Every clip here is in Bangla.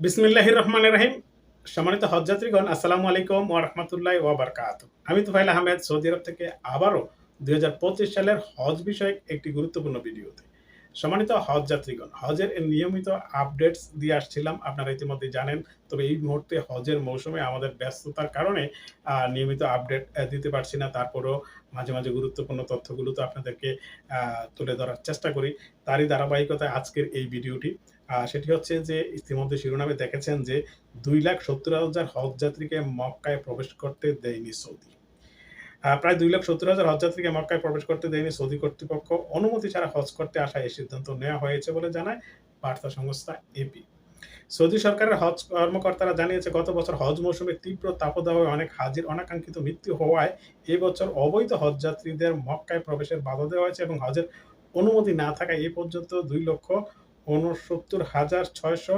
বিসমিল্লাহির রহমান রাহিম। সম্মানিত হজযাত্রীগণ, আসসালামু আলাইকুম রাহমাতুল্লাহি ওয়া বারাকাতুহু। আমি তুফাইল আহমেদ, সৌদি আরব থেকে আবারও দুই হাজার পঁচিশ সালের হজ বিষয়ক একটি গুরুত্বপূর্ণ ভিডিওতে। সম্মানিত হজ যাত্রীগণ, হজের নিয়মিত আপডেটস দিয়ে আসছিলাম। আপনারা ইতিমধ্যে জানেন, তবে এই মুহূর্তে হজের মৌসুমে আমাদের ব্যস্ততার কারণে নিয়মিত আপডেট দিতে পারছি না। তারপরেও মাঝে মাঝে গুরুত্বপূর্ণ তথ্যগুলো তো আপনাদেরকে তুলে ধরার চেষ্টা করি। তারই ধারাবাহিকতায় আজকের এই ভিডিওটি সেটি হচ্ছে যে, ইতিমধ্যে শিরোনামে দেখেছেন যে, দুই লাখ সত্তর হাজার হজ যাত্রীকে মক্কায় প্রবেশ করতে দেয়নি সৌদি। প্রায় দুই লাখ সত্তর হাজার হজ যাত্রীকে মক্কায় প্রবেশ করতে দেয়নি সৌদি কর্তৃপক্ষ। অনুমতি ছাড়া হজ করতে আসা এই সিদ্ধান্ত নেওয়া হয়েছে বলে জানায় বার্তা সংস্থা এপি সৌদি সরকারের হজ কর্মকর্তারা জানিয়েছে, গত বছর হজ মৌসুমে তীব্র তাপদাহে অনেক হাজির, অনাকাঙ্ক্ষিত মৃত্যু হওয়ায় এবছর অবৈধ হজ যাত্রীদের মক্কায় প্রবেশের বাধা দেওয়া হয়েছে এবং হজের অনুমতি না থাকায় এ পর্যন্ত দুই লক্ষ উনসত্তর হাজার ছয়শো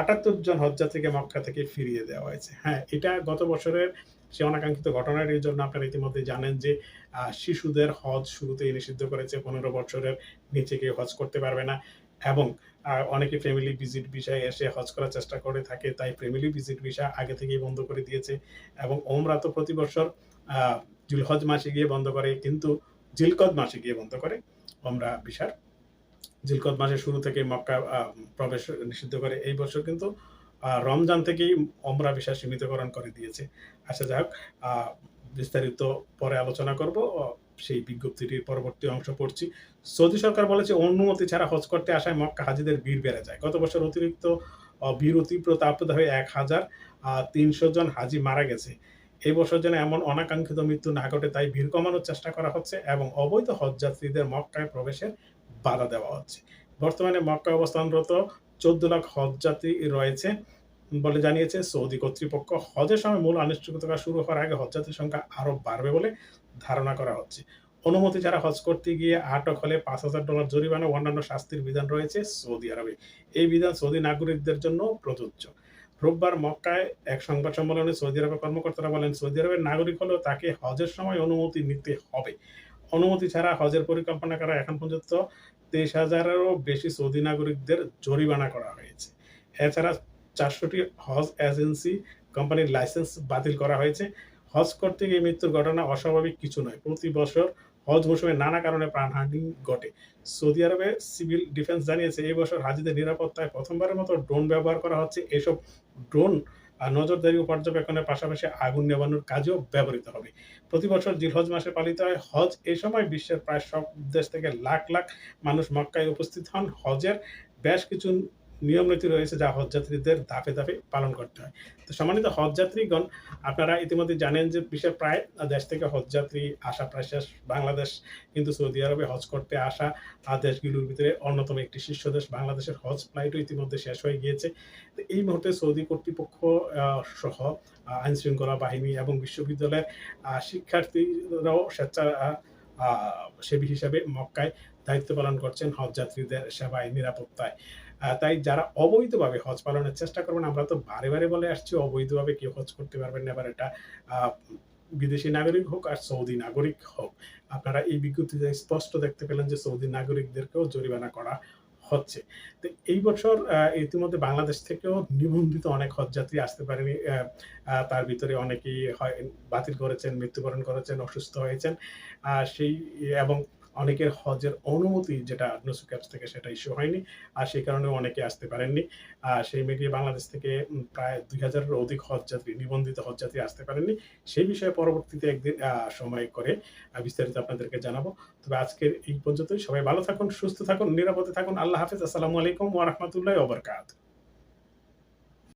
আটাত্তর জন হজ্জা থেকে মক্কা থেকে ফিরিয়ে দেওয়া হয়েছে। হ্যাঁ এটা গত বছরের সে অনাকাঙ্ক্ষিত ঘটনার এই জন্য আপনারা ইতিমধ্যে জানেন যে শিশুদের হজ শুরুতেই নিষিদ্ধ করেছে, পনেরো বছরের নিচে কেউ হজ করতে পারবে না এবং অনেকে ফ্যামিলি ভিজিট বিষয়ে এসে হজ করার চেষ্টা করে থাকে, তাই ফ্যামিলি ভিজিট ভিসা আগে থেকেই বন্ধ করে দিয়েছে এবং ওমরা তো প্রতি বছর জুলহজ মাসে গিয়ে বন্ধ করে, কিন্তু জিলকদ মাসে গিয়ে বন্ধ করে ওমরা ভিসার জিলকদ মাসের শুরু থেকে মক্কা প্রবেশ নিষিদ্ধ করে। এই বছর কিন্তু রমজান থেকেই ওমরা ভিসা সীমিতকরণ করে দিয়েছে। আচ্ছা আহ, বিস্তারিত পরে আলোচনা করব। সেই বিজ্ঞপ্তিটির পরবর্তী অংশ পড়ছি। সৌদি সরকার বলেছে অনুমতি ছাড়া হজ করতে আসায় মক্কা হাজিদের ভিড় বেড়ে যায়। গত বছর অতিরিক্ত ভিড় তীব্র তাপদাহে এক হাজার তিনশো জন হাজি মারা গেছে। এই বছর যেন এমন অনাকাঙ্ক্ষিত মৃত্যু না ঘটে তাই ভিড় কমানোর চেষ্টা করা হচ্ছে এবং অবৈধ হজযাত্রীদের মক্কায় প্রবেশের বাধা দেওয়া হচ্ছে। বর্তমানে মক্কায় অবস্থানরত চোদ্দ লাখ হজযাত্রী রয়েছে বলে জানিয়েছে সৌদি কর্তৃপক্ষ। হজের সময় মূল আনুষ্ঠানিকতা শুরু হওয়ার আগে হজযাত্রীর সংখ্যা আরও বাড়বে বলে ধারণা করা হচ্ছে। অনুমতি ছাড়া হজ করতে গিয়ে আটক হলে পাঁচ হাজার ডলার জরিমানা অন্যান্য শাস্তির বিধান রয়েছে সৌদি আরবে। এই বিধান সৌদি নাগরিকদের জন্য প্রযোজ্য। রোববার মক্কায় এক সংবাদ সম্মেলনে সৌদি আরবের কর্মকর্তারা বলেন, সৌদি আরবের নাগরিক হলেও তাকে হজের সময় অনুমতি নিতে হবে। অনুমতি ছাড়া হজের পরিকল্পনা করা এখন পর্যন্ত তেইশ হাজারেরও বেশি সৌদি নাগরিকদের জরিমানা করা হয়েছে। এছাড়া চারশোটি হজ এজেন্সি কোম্পানির লাইসেন্স বাতিল করা হয়েছে। হজ করতে গিয়ে মৃত্যুর ঘটনা অস্বাভাবিক কিছু নয়। প্রতি বছর হজ মৌসুমে নানা কারণে প্রাণহানি ঘটে। সৌদি আরবে সিভিল ডিফেন্স জানিয়েছে, এই বছর হাজিদের নিরাপত্তায় প্রথমবারের মতো ড্রোন ব্যবহার করা হচ্ছে। এসব ড্রোন আর নজরদারি ও পর্যবেক্ষণের পাশাপাশি আগুন নেবানোর কাজেও ব্যবহৃত হবে। প্রতি বছর জিলহজ মাসে পালিত হয় হজ। এ সময় বিশ্বের প্রায় সব দেশ থেকে লাখ লাখ মানুষ মক্কায় উপস্থিত হন। হজের বেশ কিছু নিয়ম নীতি রয়েছে যা হজযাত্রীদের ধাপে ধাপে পালন করতে হয়। তো সম্মানিত হজযাত্রীগণ, আপনারা ইতিমধ্যে জানেন যে বিশ্বের প্রায় দেশ থেকে হজযাত্রী আসা প্রায় শেষ। বাংলাদেশ, কিন্তু সৌদি আরবে হজ করতে আসা দেশগুলোর ভিতরে অন্যতম একটি শীর্ষ দেশ। বাংলাদেশের হজ ফ্লাইটও ইতিমধ্যে শেষ হয়ে গিয়েছে। তো এই মুহূর্তে সৌদি কর্তৃপক্ষ সহ আইন শৃঙ্খলা বাহিনী এবং বিশ্ববিদ্যালয়ের শিক্ষার্থীরাও স্বেচ্ছা সেবী হিসাবে মক্কায় দায়িত্ব পালন করছেন হজ যাত্রীদের সেবায়, নিরাপত্তায়। তাই যারা অবৈধভাবে হজ পালনের চেষ্টা করবেন, আমরা তো বারে বারে বলে আসছি, অবৈধভাবে কেউ হজ করতে পারবেন না, এবার এটা বিদেশি নাগরিক হোক আর সৌদি নাগরিক হোক। আপনারা এই বিজ্ঞপ্তিতে স্পষ্ট দেখতে পেলেন যে সৌদি নাগরিকদেরকেও জরিমানা করা হচ্ছে। তো এই বছর ইতিমধ্যে বাংলাদেশ থেকেও নিবন্ধিত অনেক হজযাত্রী আসতে পারেনি তার ভিতরে অনেকেই হয়, বাতিল করেছেন, মৃত্যুবরণ করেছেন, অসুস্থ হয়েছেন। সেই, এবং অনেকের হজের অনুমতি যেটা নুসু ক্যাপস থেকে সেটা ইস্যু হয়নি, আর সেই কারণে অনেকে আসতে পারেননি। সেই মিলিয়ে বাংলাদেশ থেকে প্রায় দুই হাজারের অধিক হজযাত্রী নিবন্ধিত হজযাত্রী আসতে পারেননি। সেই বিষয়ে পরবর্তীতে একদিন সময় করে বিস্তারিত আপনাদেরকে জানাব। তবে আজকের এই পর্যন্তই। সবাই ভালো থাকুন, সুস্থ থাকুন, নিরাপদে থাকুন। আল্লাহ হাফিজ। আসসালামু আলাইকুম ওয়া রাহমাতুল্লাহি ওয়া বারাকাতুহু।